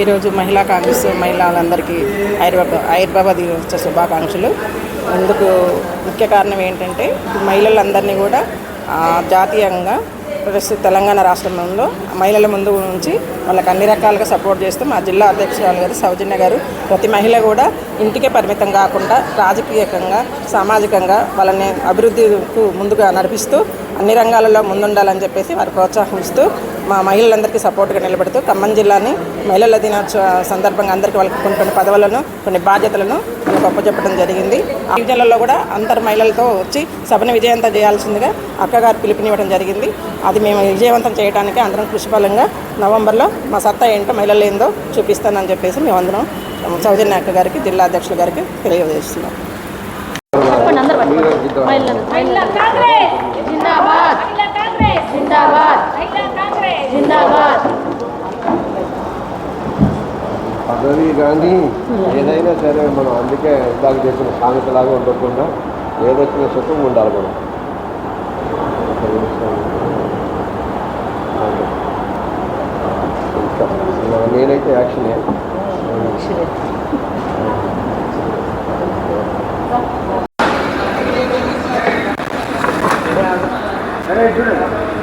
ఈరోజు మహిళా కాంగ్రెస్ మహిళలందరికీ హైదరాబాద్ హైదరాబాద్ వచ్చే శుభాకాంక్షలు. అందుకు ముఖ్య కారణం ఏంటంటే మహిళలందరినీ కూడా జాతీయంగా ప్రస్తుత తెలంగాణ రాష్ట్రంలో మహిళల ముందు ఉంచి వాళ్ళకి అన్ని రకాలుగా సపోర్ట్ చేస్తూ మా జిల్లా అధ్యక్షురాలు గారు సౌజన్య గారు ప్రతి మహిళ కూడా ఇంటికే పరిమితం కాకుండా రాజకీయకంగా సామాజికంగా వాళ్ళని అభివృద్ధికు ముందుగా నడిపిస్తూ అన్ని రంగాలలో ముందుండాలని చెప్పేసి వారు ప్రోత్సాహిస్తూ మా మహిళలందరికీ సపోర్ట్గా నిలబెడుతూ ఖమ్మం జిల్లాని మహిళల దినోత్సవ సందర్భంగా అందరికీ వాళ్ళకి కొన్ని కొన్ని పదవులను కొన్ని బాధ్యతలను మనకు అప్పచెప్పడం జరిగింది. ఈ జిల్లాలో కూడా అందరు మహిళలతో వచ్చి సభను విజయవంతం చేయాల్సిందిగా అక్కగారు పిలుపునివ్వడం జరిగింది. అది మేము విజయవంతం చేయడానికి అందరం కృషిఫలంగా నవంబర్లో మా సత్తా ఏంటో మహిళలు ఏందో చూపిస్తానని చెప్పేసి మేము అందరం సౌజన్య అక్క గారికి జిల్లా అధ్యక్షుల గారికి తెలియజేస్తున్నాం. పదవి కానీ ఏదైనా సరే మనం అందుకే ఇందాక చేసిన సామెతలాగా ఉండకుండా ఏదొచ్చిన సుఖం ఉండాలి మనం. నేనైతే యాక్షనే చూడండి